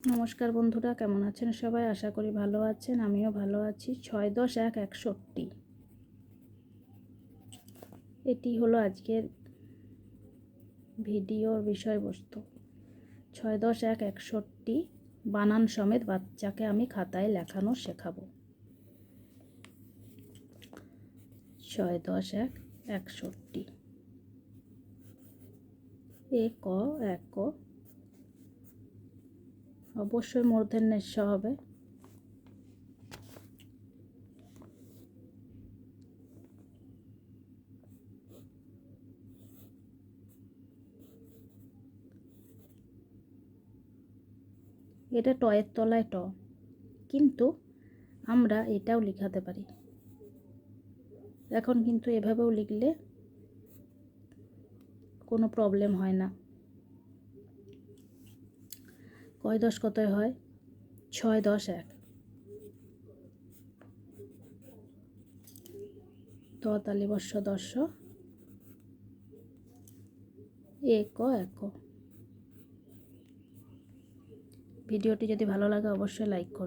নমস্কার বন্ধুরা, কেমন আছেন সবাই? আশা করি ভালো আছেন, আমিও ভালো আছি। ছয় দশ এক একষট্টি। এটি হলো আজকের ভিডিওর বিষয়বস্তু। ছয় দশ এক একষট্টি, বানান সমেত বাচ্চাকে আমি খাতায় লেখানো শেখাবো। ছয় দশ এক একষট্টি। এ ক, এক ক অবশ্যই মূর্ধন্য স হবে। এটা টয়ের তলায় ট। কিন্তু আমরা এটাও লিখাতে পারি। এখন কিন্তু এভাবেও লিখলে কোনো প্রবলেম হয় না। কয় দশ কতয় হয়? ছয় দশ এক। ততালি বর্ষ দর্শ এক এক ভিডিওটি যদি ভালো লাগে, অবশ্যই লাইক করবে।